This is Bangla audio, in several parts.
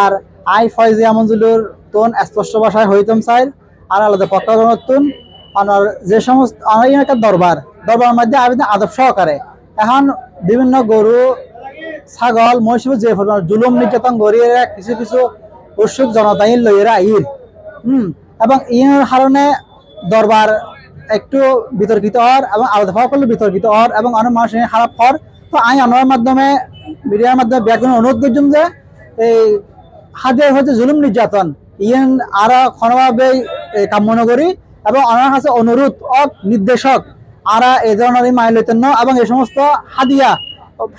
আর আই ফয়জি আমঞ্জুলুর তোন স্পষ্ট ভাষায় হইতম চাই আর আলাদা পক্কা তুন আর যে সমস্ত একটা দরবার দরবার মধ্যে আবেদন আদব সহকারে। এখন বিভিন্ন গরু, ছাগল, মহিষ, যে পরিমাণ জুলুম, নির্যাতন গড়িয়ে কিছু কিছু উৎসুক জনতাই লইয়েরা ইর হুম, এবং ইয়ের কারণে দরবার একটু বিতর্কিত হওয়ার এবং আলাদা করলে বিতর্কিত হওয়ার এবং অনেক মানুষ খারাপ হওয়ার। তো আমি আমার মাধ্যমে, মিডিয়ার মাধ্যমে ব্যাকরণ অনুরোধ করছিলাম যে, এই হাতের হচ্ছে জুলুম নির্যাতন। ইয়েন আরা ক্ষণভাবে কাম্য করি এবং আমার কাছে অনুরোধ ও নির্দেশক, আরা এই ধরনের মাইল লইতেন এবং এই সমস্ত হাদিয়া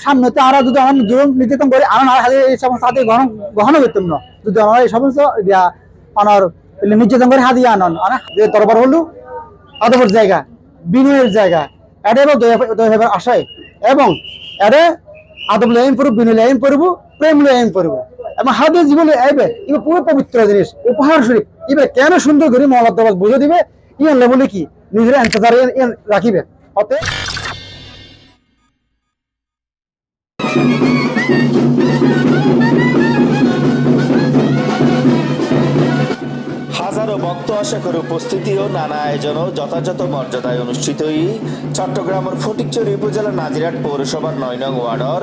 সামনেতে আরা যদি আমার জুলুম নির্যাতন করি, আর হাদিয়া এই সমস্ত হাদিয়া গ্রহণ গ্রহণ করতাম না। যদি আমার এই সমস্ত আমার নির্যাতন করে, হাদিয়া আনন। যে দরবার হলো আদবের জায়গা, বিনয়ের জায়গা। এটা হলো দয় হেবার আশায়। এবং এটা আদব লাইন পড়ব বিনয় লাইন পড়ব প্রেম লাইন পড়ব এবং হাদের জীবনে আইবে এগুলো পুরো পবিত্র জিনিস, উপহার শরীফ। এবার কেন সুন্দর করে দবাদ বুঝে দিবে? ইয়ান বলে কি? নিজের এন্টার রাখিবে। অতএব ভক্ত উপস্থিতি ও নানা আয়োজনও যথাযথ মর্যাদায় অনুষ্ঠিতই চট্টগ্রামের ফটিকচুরি উপজেলা নাজিরাট পৌরসভার নয় নং ওয়ার্ডর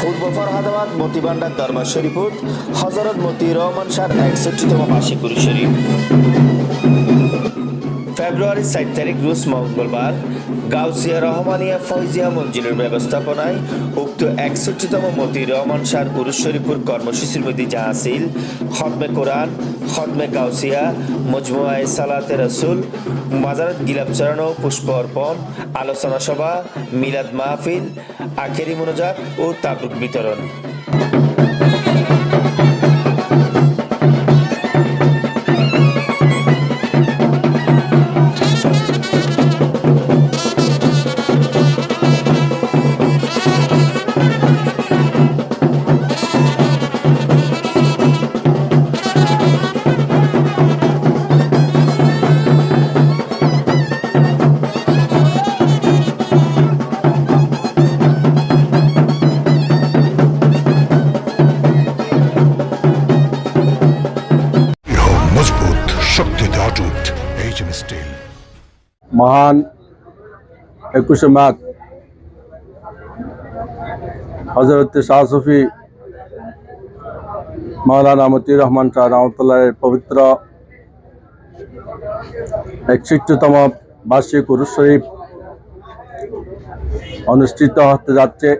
পূর্ব ফরহাদাবাদ, মতিবান্ডার দরবার শরীফুত হজরত মতি রহমান শাহ একষট্টিতম বার্ষিক শরীফ। ফেব্রুয়ারি সাত তারিখ রুশ মঙ্গলবার গাউসিয়া রহমানিয়া ফৈজিয়া মঞ্জিলের ব্যবস্থাপনায় উক্ত একষট্টিতম মতি রহমান শাহ শরীফুর কর্মসূচির মধ্যে যা আসিল খদমে কোরআন, খদমে গাউসিয়া মজমুয়ায় সালাতে রসুল, মাজারত গিলাপ চড়ানো, পুষ্প অর্পণ, আলোচনা সভা, মিলাদ মাহফিল, আখেরি মনোজাত ও তাবরুক বিতরণ। মহান একুশে মাঘ। হজরত শাহ সফি মৌলানা মতিউর রহমান শাহ রহমতুল্লাহের পবিত্র একষট্টিতম বার্ষিক উরুস শরীফ অনুষ্ঠিত হতে যাচ্ছে।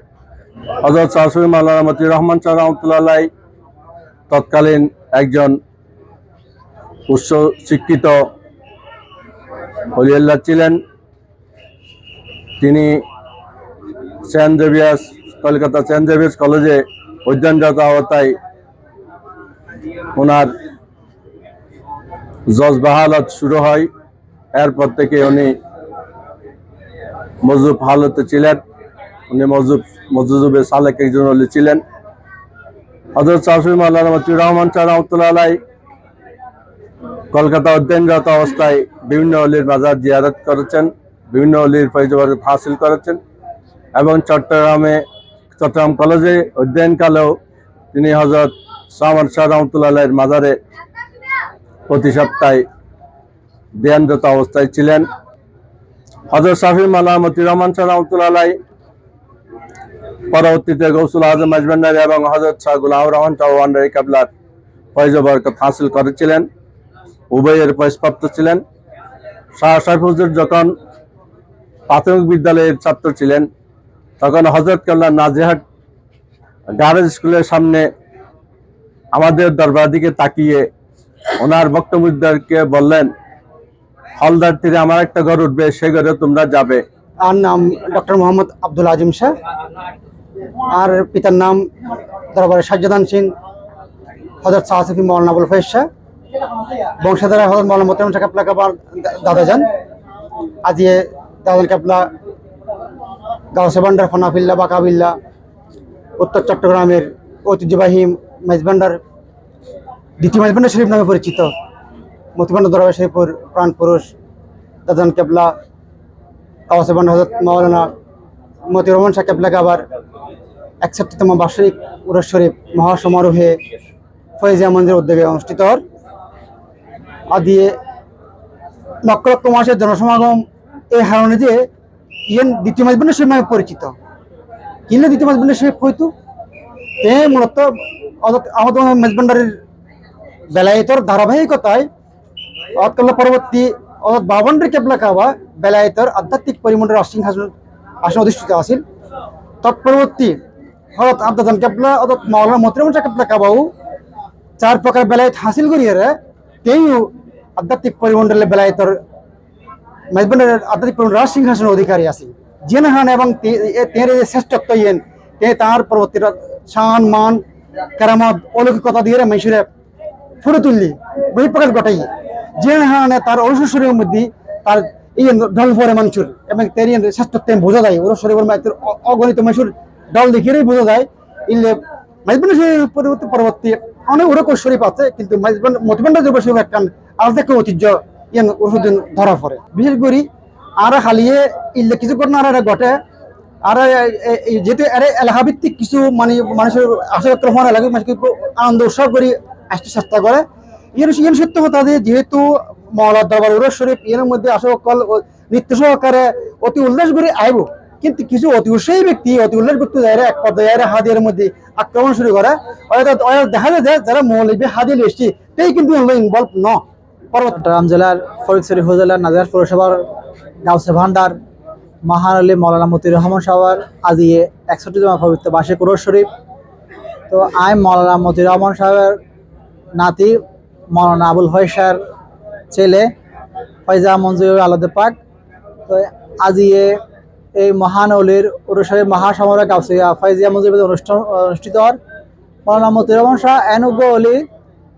হজরত শাহ সফি মৌলানা রহমান শাহ রহমতুল্লাহ তৎকালীন একজন উচ্চ শিক্ষিত হলিয়াল্লাহ ছিলেন। তিনি saint Xavier's, Kolkata saint Xavier's কলেজে অধ্যয়নরত অবস্থায় ওনার জজ বাহালত শুরু হয়। এরপর থেকে উনি মজুব হালতে ছিলেন। উনি মজুব, মজুজুবে সালেক একজন ছিলেন। হজরত শাহসুল মাল্লাহ মতিউর রহমান শাহ রহমতুল্লাহ আলাই কলকাতা অধ্যয়নরত অবস্থায় বিভিন্ন অলির বাজার জিয়ারত করেছেন, বিভিন্ন অলির ফৈজবাদ হাসিল করেছেন এবং চট্টগ্রামে, চট্টগ্রাম কলেজে অধ্যয়নকালেও তিনি হজরত সামর শাহ রহমতুল্লাহের মাজারে প্রতি সপ্তাহে ধ্যানরত অবস্থায় ছিলেন। হজরত শাফি মাল্লা মতিউর রহমান শাহ রহমতুল্লাহ পরবর্তীতে গৌসুল আজম আজমান্ডারি এবং হজরত শাহ গুলাম রহমান চৌহান্ডারি কাবলার ফৈজ বরকত হাসিল করেছিলেন। উভয়ের বয়সপ্রাপ্ত ছিলেন। শাহ সাইফুজুর যখন প্রাথমিক বিদ্যালয়ের ছাত্র ছিলেন, তখন হজরত কাল্লা নাজিহাট গার্লস স্কুলের সামনে আমাদের দরবার দিকে তাকিয়ে ওনার বক্তব্যকে বললেন, হলদার তীরে আমার একটা ঘর উঠবে সেই ঘরে তোমরা যাবে। আর নাম ডক্টর মোহাম্মদ আব্দুল আজিম শাহ। আর পিতার নাম দরবারের সাজ্জাদান সিং হজরত সাহসিফি মৌলানা আবুল ফয়েজ শাহ। বংশধারা হজরত মৌলানা মোতাম শাহ কাপলা কাবার দাদা যান। আজিয়ে দাদান কাপলা গাউসে ভান্ডার ফনাফিল্লা বাকাবিল্লা উত্তর চট্টগ্রামের ঐতিহ্যবাহী মেজভান্ডার দ্বিতীয় মেজভান্ডার শরীফ নামে পরিচিত। মতিভান্ডার দরবার শরীফপুর প্রাণ পুরুষ দাদান কেবলা কাওয়াসেবান হজরত মাওলানা মতি রহমান শাহ কেবলাকে আবার একষট্টিতম বার্ষিক উরস শরীফ মহাসমারোহে ফয়েজিয়া মন্দির উদ্যোগে অনুষ্ঠিত হর আদি লক্ষ লক্ষ মানুষের জনসমাগম এই হারণে যে ইয়েন দ্বিতীয় মাস বলে সময় পরিচিত। কিনলে দ্বিতীয় মাস বলে সে হইতো তে মূলত আমাদের মেজবান্ডারের বেলায়েতর ধারাবাহিকতায় অতকাল পরবর্তী অর্থাৎ বাবনরের কেবলা কাবা বেলায়েতর আধ্যাত্মিক পরিমণ্ডলের অসিংহাসন আসন অধিষ্ঠিত আছিল। তৎপরবর্তী হরত আব্দাদান কেবলা অর্থাৎ মাওলানা মতিরমশা কেবলা কাবাও চার প্রকার বেলায়েত হাসিল করিয়ে তেইও আধ্যাত্মিক পরিমণ্ডলের বেলায়েতর মেজবান্ডারের আধ্যাত্মিক পরিমণ্ডল সিংহাসনের অধিকারী আছে জেন হান এবং তের যে শ্রেষ্ঠত্ব ইয়েন তে তার পরবর্তীরা শান মান কেরামত অলৌকিকতা দিয়ে মেশুরে ফুটে তুললি বহিঃপ্রকাশ ঘটাই যে হানে তার অনুশরীরের মধ্যে তার এই ঢল পরে মানুষের এবং তের শ্রেষ্ঠত্ব বোঝা যায় ওর শরীরের অগণিত মানুষের ডল দেখিয়েই বোঝা যায় ইলে পরবর্তী পরবর্তী অনেক ওরকম শরীফ আছে কিন্তু মতিবান্ডা যুব একটা আলাদা ঐতিহ্য ইয়ান ওষুধ ধরা পড়ে। বিশেষ করে, আর হালিয়ে ইলে কিছু ঘটনা আর ঘটে। আর যেহেতু এর এলাকাভিত্তিক কিছু মানে মানুষের আশাপত্র হওয়ার এলাকায় মানুষকে আনন্দ উৎসব করে, আসতে চেষ্টা করে। ইয়ের ইয়ের সত্য কথা যে যেহেতু মহলা দরবার উরস শরীফ এর মধ্যে আশাকল নিত্য সহকারে অতি উল্লাস করে আইব। কিন্তু কিছু অতি উৎসাহী ব্যক্তি, অতি উল্লাস করতে যায় এক পর্যায়ে হাদিয়ার মধ্যে আক্রমণ শুরু করে, অর্থাৎ দেখা যায় যারা মৌলবী হাদিয়ে এসছি তাই কিন্তু ইনভলভ ন। চট্টগ্রাম জেলার ফরিদপুর উপজেলার নাজির পৌরসভার গাউসে ভান্ডার, মহান আলী, মৌলানা মতির রহমান সাহার আজিয়ে একষট্টিতম পবিত্র বার্ষিক কুরস শরীফ। তো আই মৌলানা মতির রহমান সাহেবের নাতি, মৌলানা আবুল ফয়সার ছেলে, ফয়জা মঞ্জুর আলাদে পাক। তো আজিয়ে এই মহান অলির উরসরে মহাসমরে গাউসিয়া ফয়জিয়া মঞ্জুর অনুষ্ঠান অনুষ্ঠিত হর মৌলানা মতির রহমান শাহ, এনুগ্য অলি,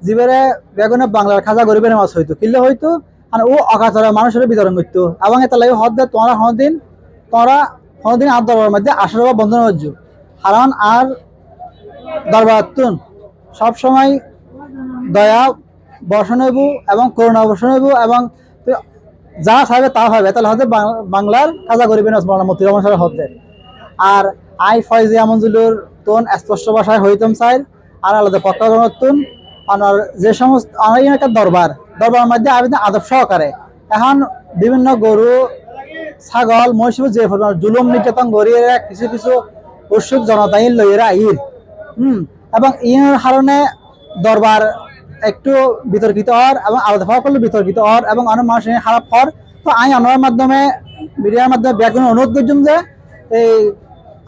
জীবেরে বেগুনে বাংলার খাজা গরিবের মাছ হইতো। কিনলে হইতো? আর ও অকাতরে মানুষের বিতরণ করতো। এবং এটা লাগে হদ তোমরা হদিন তোমরা হদিন আর দরবার মধ্যে আসর বা বন্ধন হজ্জ কারণ আর দরবার তুন সবসময় দয়া বর্ষণ হইব এবং করুণা বর্ষণ হইব এবং যা চাইবে তা হবে। তাহলে বাং- বাংলার খাজা গরিবের মাছ মৌলানা মতির রহমান শাহের হতে আর আই ফয়জি আমঞ্জুলুর তোন স্পষ্ট ভাষায় হইতম চাইল আর আলাদা পক্কাগণতুন আমার যে সমস্ত আমার এখানকার দরবার। দরবার মধ্যে আবেদন আদব সহকারে। এখন বিভিন্ন গরু, ছাগল, মহিষ যে জুলুম, নির্যাতন গড়িয়ে কিছু কিছু উৎসুক জনতাই লইয়েরা আইর। হুম, এবং ইয়ের কারণে দরবার একটু বিতর্কিত হর এবং আলাদা হওয়া করলে বিতর্কিত হর এবং অনেক মানুষ খারাপ হর তো আমি আমার মাধ্যমে, মিডিয়ার মাধ্যমে ব্যাগুন অনুরোধ করছিলাম যে, এই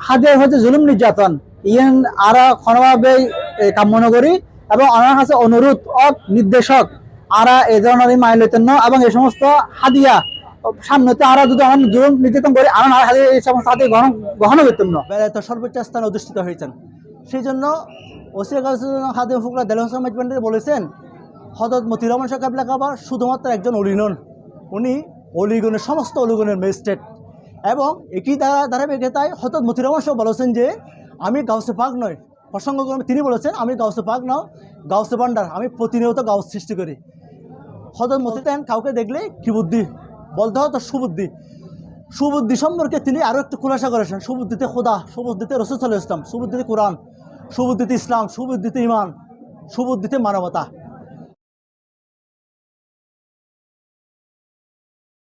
হাতের হচ্ছে জুলুম নির্যাতন। ইয়েন আরা ক্ষণভাবে কাম্য করি এবং আমার কাছে অনুরোধ ও নির্দেশক আরা এই ধরনের মাইল লইতেন এবং এই সমস্ত হাদিয়া, সামনেতে আরা যদি আমার জুলুম নির্যাতন করি, আর এই সমস্ত হাদিয়া গ্রহণ গ্রহণ করতাম না সর্বোচ্চ স্থানে অধিষ্ঠিত হয়েছেন। সেই জন্য ওসির খাদিম ফুকরা দেল হোসেন বলেছেন হজরত মতির রহমান শাহ কাবলা কাবা শুধুমাত্র একজন অলি নন, উনি অলিগণের সমস্ত অলিগণের ম্যাজিস্ট্রেট। এবং একই দ্বারা ধারাবাহিকতায় হজরত মতির রহমান শাহ বলেছেন যে, আমি গাউসে পাক নয়। প্রসঙ্গক্রমে তিনি বলেছেন, আমি গাউসে পাক নও, গাউসে ভান্ডার আমি প্রতিনিয়ত গাউস সৃষ্টি করি। হজরত মতিতেন কাউকে দেখলে কি বুদ্ধি? বলতে হতো সুবুদ্ধি। সুবুদ্ধি সম্পর্কে তিনি আরও একটু খুলাসা করেছেন। সুবুদ্ধিতে খোদা, সুবুদ্ধিতে রসুল ইসলাম সুবুদ্ধিতে কোরআন। সুবুদ্ধিতে ইসলাম সুবুদ্ধিতে ইমান সুবুদ্ধিতে মানবতা।